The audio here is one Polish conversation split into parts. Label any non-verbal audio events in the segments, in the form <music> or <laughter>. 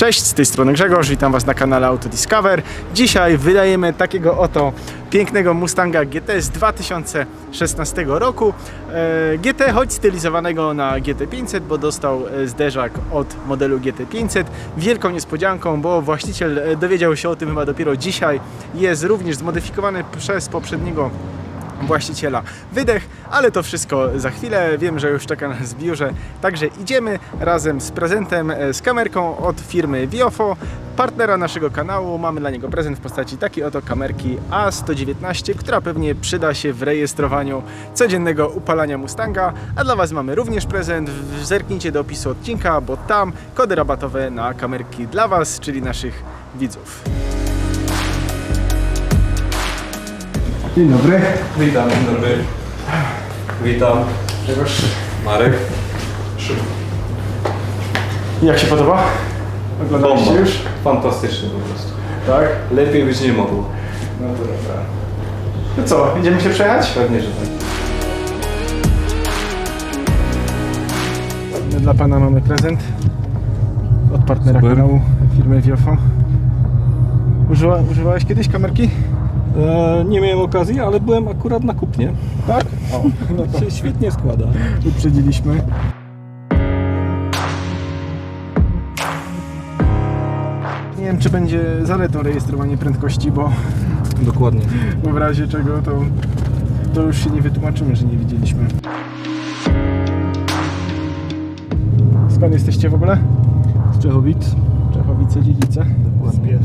Cześć, z tej strony Grzegorz, witam Was na kanale Autodiscover. Dzisiaj wydajemy takiego oto pięknego Mustanga GT z 2016 roku. E, GT, choć stylizowanego na GT500, bo dostał e, zderzak od modelu GT500. Wielką niespodzianką, bo właściciel e, dowiedział się o tym chyba dopiero dzisiaj. Jest również zmodyfikowany przez poprzedniego właściciela wydech, ale to wszystko za chwilę. Wiem, że już czeka nas w biurze, także idziemy razem z prezentem, e, z kamerką od firmy Viofo, partnera naszego kanału. Mamy dla niego prezent w postaci takiej oto kamerki A119, która pewnie przyda się w rejestrowaniu codziennego upalania Mustanga. A dla Was mamy również prezent. Zerknijcie do opisu odcinka, bo tam kody rabatowe na kamerki dla Was, czyli naszych widzów. Dzień dobry. Witam, dzień dobry. Witam. Grzegorz. Marek. Szybko. Jak się podoba? Oglądaliście już? Fantastycznie po prostu. Tak? Lepiej być nie mogło. No to dobra. To co, idziemy się przejechać? Pewnie, że tak. My dla Pana mamy prezent od partnera Super. kanału firmy Viofo. Używa, używałeś kiedyś kamerki? E, nie miałem okazji, ale byłem akurat na kupnie. Tak? O, no to Się świetnie składa. uprzedziliśmy. Nie wiem, czy będzie zaletą rejestrowanie prędkości, bo, Dokładnie. bo w razie czego to, to już się nie wytłumaczymy, że nie widzieliśmy. Skąd jesteście w ogóle? Z Czechowic. Czechowice, Dziedzice. Dokładnie.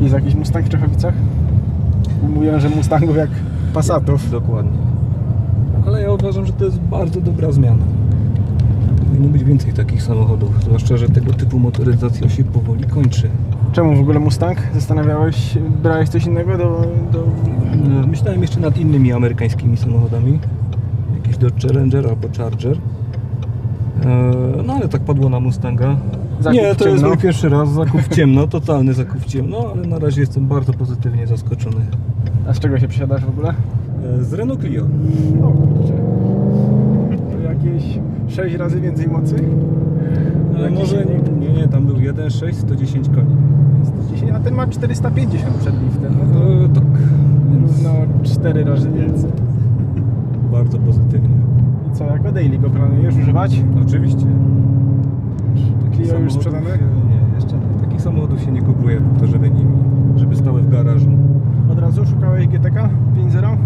Jest jakiś Mustang w Czechowicach? Mówią, że Mustangów jak Passatów. Dokładnie. Ale ja uważam, że to jest bardzo dobra zmiana. Powinno być więcej takich samochodów, zwłaszcza, że tego typu motoryzacja się powoli kończy. Czemu w ogóle Mustang? Zastanawiałeś, brałeś coś innego do... do... E, Myślałem jeszcze nad innymi amerykańskimi samochodami. Jakiś Dodge Challenger albo Charger. E, No ale tak padło na Mustanga. Zakup Nie, to jest mój pierwszy raz, zakup w <laughs> ciemno, totalny zakup w ciemno, ale na razie jestem bardzo pozytywnie zaskoczony. A z czego się przesiadasz w ogóle? E, Z Renault Clio. O kurczę. To jakieś 6 razy więcej mocy? Ale może nie, nie, tam był 1.6, 110 koni. 110, a ten ma 450 przed liftem. No to E, tak, równo 4 razy więcej. bardzo pozytywnie. Co, jako daily go planujesz używać? Oczywiście. Clio już sprzedane? Nie, jeszcze nie. Takich samochodów się nie kupuje, to żeby nimi, żeby stały w garażu. Od razu szukałeś GTK 5.0?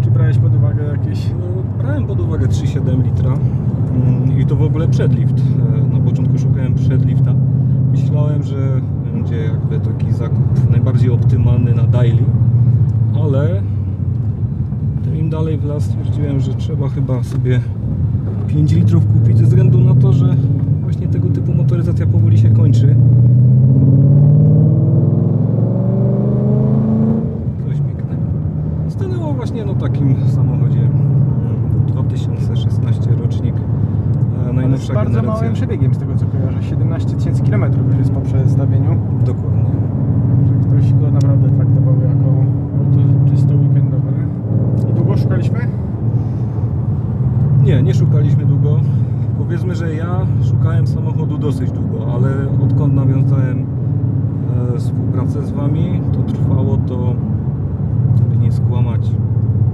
Czy brałeś pod uwagę jakieś... No, Brałem pod uwagę 3,7 litra mm, i to w ogóle przedlift. E, Na początku szukałem przedlifta. Myślałem, że będzie jakby taki zakup najbardziej optymalny na daily, ale im dalej w las stwierdziłem, że trzeba chyba sobie 5 litrów kupić ze względu na to, że właśnie tego typu motoryzacja powoli się kończy. Coś pięknego. Stanęło właśnie na takim samochodzie mm, 2016 rocznik, e, najnowsza bardzo generacja. małym przebiegiem z tego co kojarzę. 17 tysięcy kilometrów już jest po przestawieniu. Dokładnie. Że ktoś go naprawdę traktował jako auto czysto weekendowe. I długo szukaliśmy? Nie, nie szukaliśmy długo. Powiedzmy, że ja szukałem samochodu dosyć długo, ale odkąd nawiązałem e, współpracę z Wami, to trwało to, by nie skłamać,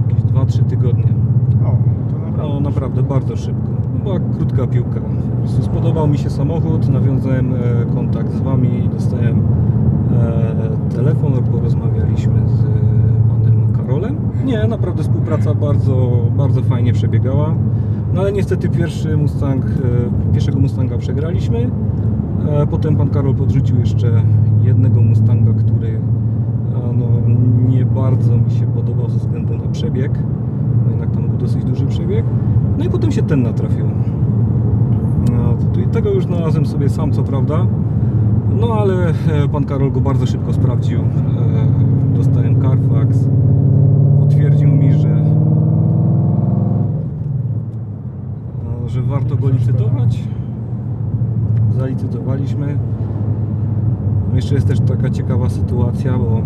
jakieś 2-3 tygodnie. O, to naprawdę. No naprawdę bardzo szybko. Była krótka piłka. Po prostu spodobał mi się samochód, nawiązałem e, kontakt z Wami, dostałem e, telefon, porozmawialiśmy z e, panem Karolem. Nie, naprawdę współpraca bardzo, bardzo fajnie przebiegała. No ale niestety pierwszy Mustang, pierwszego Mustanga przegraliśmy. Potem pan Karol podrzucił jeszcze jednego Mustanga, który no, nie bardzo mi się podobał ze względu na przebieg. No, jednak tam był dosyć duży przebieg. No i potem się ten natrafił. No, i tego już znalazłem sobie sam, co prawda. No ale e, pan Karol go bardzo szybko sprawdził. E, Dostałem Carfax. Potwierdził mi, że no, że warto go licytować. Zalicytowaliśmy. No, Jeszcze jest też taka ciekawa sytuacja, bo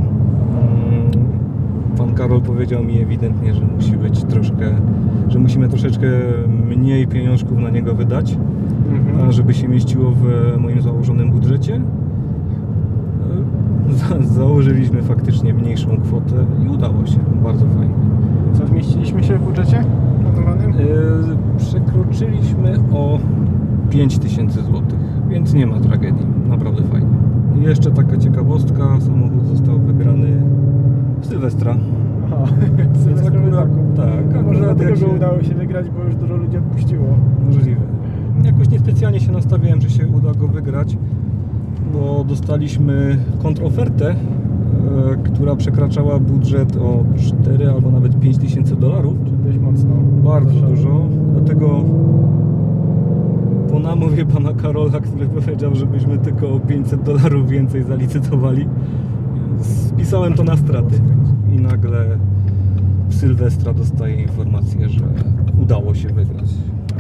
Karol powiedział mi ewidentnie, że musi być troszkę, że musimy troszeczkę mniej pieniążków na niego wydać, Mhm. a żeby się mieściło w moim założonym budżecie. założyliśmy faktycznie mniejszą kwotę i udało się, bardzo fajnie. Co zmieściliśmy się w budżecie planowanym? E, Przekroczyliśmy o 5000 zł, więc nie ma tragedii, naprawdę fajnie. I jeszcze taka ciekawostka, samochód został wygrany Sylwestra. Aha, <laughs> sylwestrowy Akurat- zakup. Tak, A może akurat dlatego jak go się- udało się wygrać, bo już dużo ludzi odpuściło. Możliwe. Jakoś niespecjalnie się nastawiałem, że się uda go wygrać, bo dostaliśmy kontrofertę, e, która przekraczała budżet o 4 albo nawet 5 tysięcy dolarów. Czyli dość mocno. Bardzo dużo, dlatego po namowie pana Karola, który powiedział, żebyśmy tylko o 500 dolarów więcej zalicytowali, spisałem to na straty i nagle w Sylwestra dostaję informację, że udało się wygrać.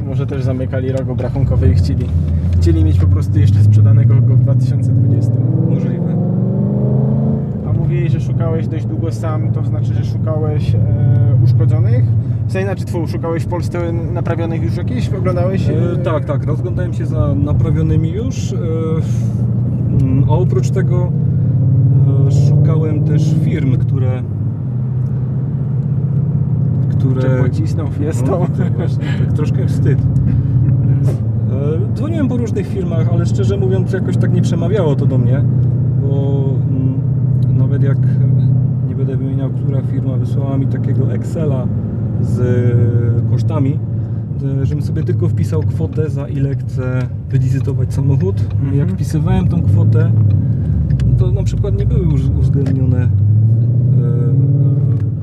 Może też zamykali rok obrachunkowy i chcieli, chcieli mieć po prostu jeszcze sprzedanego go w 2020. Możliwe. A mówiłeś, że szukałeś dość długo sam, to znaczy, że szukałeś e, uszkodzonych? W sensie, znaczy szukałeś w Polsce naprawionych już jakieś? Oglądałeś? E, tak, tak, rozglądałem się za naprawionymi już. E, mm, a oprócz tego e, szukałem też firm, które. Które. Czy pocisnął fiestą? No, to właśnie, tak troszkę wstyd. Dzwoniłem po różnych firmach, ale szczerze mówiąc jakoś tak nie przemawiało to do mnie, bo mm, nawet jak nie będę wymieniał, która firma wysłała mi takiego Excela z e, kosztami, żebym sobie tylko wpisał kwotę, za ile chcę wylicytować samochód. Mhm. Jak wpisywałem tą kwotę, to na przykład nie były już uwzględnione e,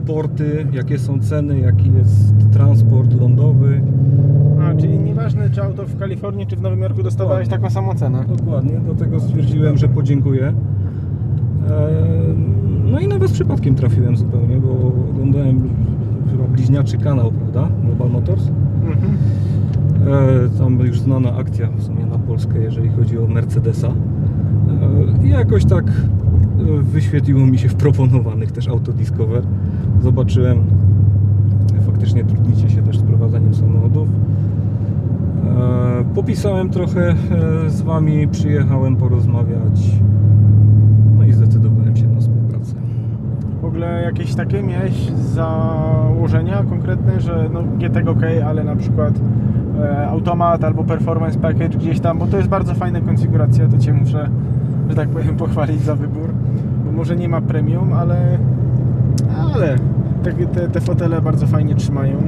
porty, jakie są ceny, jaki jest transport lądowy. A, czyli nieważne czy auto w Kalifornii czy w Nowym Jorku dostawałeś Dokładnie. taką samą cenę. Dokładnie, dlatego stwierdziłem, że podziękuję. E, No i na Was przypadkiem trafiłem zupełnie, bo oglądałem chyba bliźniaczy kanał, prawda? Global Motors. Mhm. E, Tam już znana akcja w sumie na Polskę, jeżeli chodzi o Mercedesa. E, I jakoś tak e, wyświetliło mi się w proponowanych też Autodiscover. Zobaczyłem, faktycznie trudnicie się też z prowadzeniem samochodów. E, Popisałem trochę e, z Wami, przyjechałem porozmawiać. No i zdecydowałem się na współpracę. W ogóle jakieś takie miałeś założenia konkretne, że no GTG ok, ale na przykład e, automat albo performance package gdzieś tam, bo to jest bardzo fajna konfiguracja, to Cię muszę, że tak powiem, pochwalić za wybór, bo może nie ma premium, ale ale te, te, te fotele bardzo fajnie trzymają.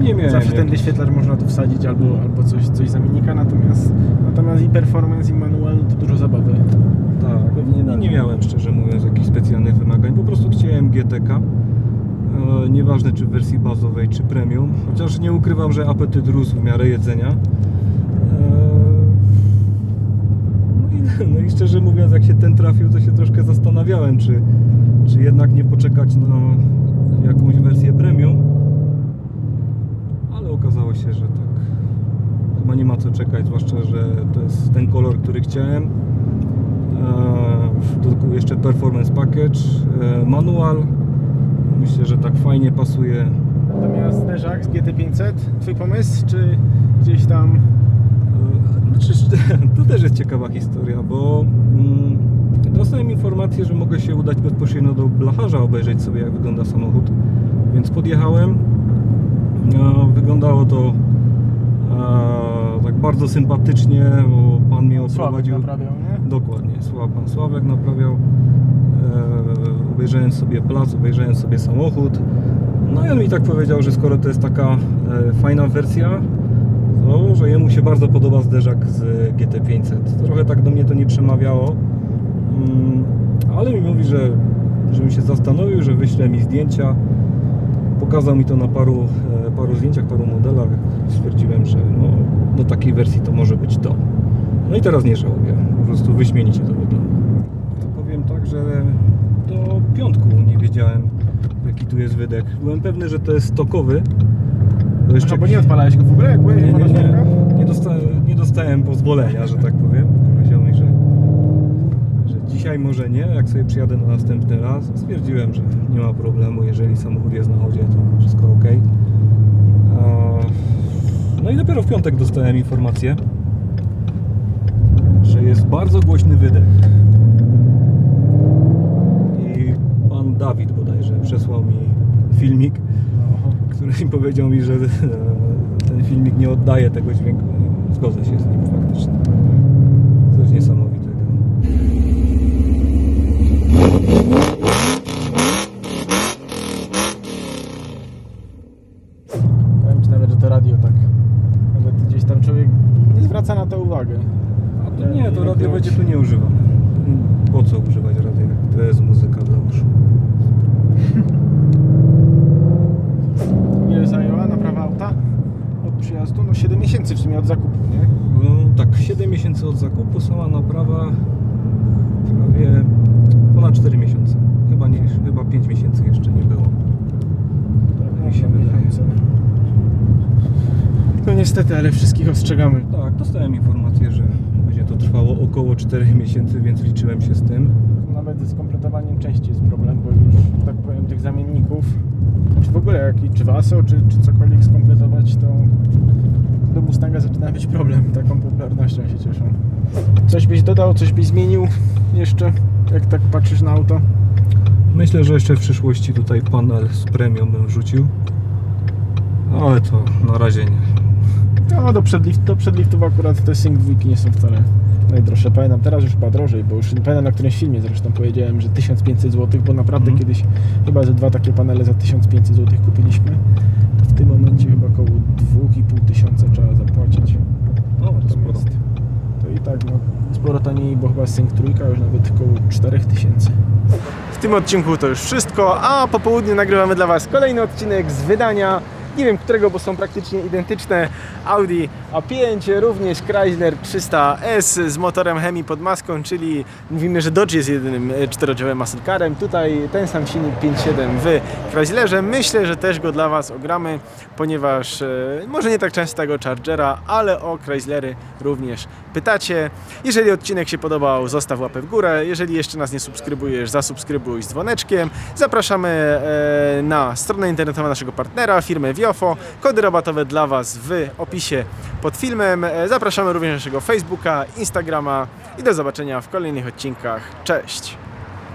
Nie miałem Zawsze ten wyświetlacz można tu wsadzić albo, albo coś, coś zamiennika, natomiast, natomiast i performance i manual to dużo zabawy. Tak, Pewnie nie, tak. nie miałem szczerze mówiąc jakichś specjalnych wymagań. Po prostu chciałem GTK. E, nieważne czy w wersji bazowej, czy premium. Chociaż nie ukrywam, że apetyt rósł w miarę jedzenia. E, no, i, no i szczerze mówiąc, jak się ten trafił, to się troszkę zastanawiałem, czy, czy jednak nie poczekać na jakąś wersję premium. Ale okazało się, że tak. Chyba nie ma co czekać, zwłaszcza, że to jest ten kolor, który chciałem. Eee, Do tego jeszcze performance package, e, manual. Myślę, że tak fajnie pasuje. Natomiast zderzak z GT500, Twój pomysł, czy gdzieś tam Eee, Znaczy, <laughs> to też jest ciekawa historia, bo mm, dostałem informację, że mogę się udać bezpośrednio do blacharza, obejrzeć sobie jak wygląda samochód. Więc podjechałem. Eee, Wyglądało to tak bardzo sympatycznie, bo pan mnie Sławek oprowadził. naprawiał, nie? Dokładnie, pan Sławek naprawiał. E, obejrzałem sobie plac, obejrzałem sobie samochód. No i on mi tak powiedział, że skoro to jest taka e, fajna wersja, to że jemu się bardzo podoba zderzak z GT500. Trochę tak do mnie to nie przemawiało, ale mi mówi, że żebym się zastanowił, że wyśle mi zdjęcia. Pokazał mi to na paru, e, paru zdjęciach, paru modelach. Stwierdziłem, że no, do takiej wersji to może być to. No i teraz nie żałuję. Po prostu wyśmienicie to wygląda. Ja powiem tak, że do piątku nie wiedziałem jaki tu jest wydech. Byłem pewny, że to jest stokowy. Bo Aha, bo nie odpalałeś go w ogóle, jak byłeś nie, nie, nie. Nie, dosta, nie dostałem pozwolenia, że tak powiem. Powiedział mi, że, że dzisiaj może nie, jak sobie przyjadę na następny raz. Stwierdziłem, że nie ma problemu, jeżeli samochód jest na chodzie, to wszystko ok. No i dopiero w piątek dostałem informację, że jest bardzo głośny wydech. Dawid bodajże przesłał mi filmik, który mi <laughs> powiedział mi, że e, ten filmik nie oddaje tego dźwięku. Zgodzę się z nim faktycznie. Coś niesamowitego. Powiem Ci nawet, że to radio tak. Nawet gdzieś tam człowiek nie zwraca na to uwagę. A to nie, to radio będzie tu nie używane. Po co używać radia? jak To jest muzyka dla uszu. Ile zajęła naprawa auta od przyjazdu? No 7 miesięcy w sumie od zakupu, nie? No, tak, 7 miesięcy od zakupu, sama naprawa prawie ponad 4 miesiące. Chyba nie, chyba 5 miesięcy jeszcze nie było. Tak mi się wydaje. No niestety, ale wszystkich ostrzegamy. Tak, dostałem informację, że będzie to trwało około 4 miesięcy, więc liczyłem się z tym. Nawet z kompletowaniem części jest problem, bo już, tak powiem, tych zamienników, czy w ogóle jakiś, czy Vaso, czy, czy cokolwiek skompletować, to do Mustanga zaczyna być problem. Taką popularnością się cieszą. Coś byś dodał, coś byś zmienił jeszcze, jak tak patrzysz na auto? Myślę, że jeszcze w przyszłości tutaj panel z premium bym wrzucił. Ale to na razie nie. No, do, przedlift, do przedliftów akurat te Sync 2 nie są wcale najdroższe. Pamiętam, teraz już chyba drożej, bo już pamiętam na którymś filmie zresztą powiedziałem, że 1500 zł, bo naprawdę Mhm. kiedyś chyba ze dwa takie panele za 1500 zł kupiliśmy. Tym momencie chyba około 2500 tysiąca trzeba zapłacić. No, to sporo. Natomiast to i tak no, sporo taniej, bo chyba Sync trójka już nawet około 4000. W tym odcinku to już wszystko, a po południu nagrywamy dla Was kolejny odcinek z wydania. Nie wiem którego, bo są praktycznie identyczne. Audi A5, również Chrysler 300S z motorem Hemi pod maską, czyli mówimy, że Dodge jest jedynym e, czterodrzewym muscle carem. Tutaj ten sam silnik 5.7 w Chryslerze. Myślę, że też go dla Was ogramy, ponieważ e, może nie tak często tego Chargera, ale o Chryslery również pytacie. Jeżeli odcinek się podobał, zostaw łapę w górę. Jeżeli jeszcze nas nie subskrybujesz, zasubskrybuj z dzwoneczkiem. Zapraszamy e, na stronę internetową naszego partnera, firmy Kody rabatowe dla Was w opisie pod filmem. E, Zapraszamy również na naszego Facebooka, Instagrama i do zobaczenia w kolejnych odcinkach. Cześć!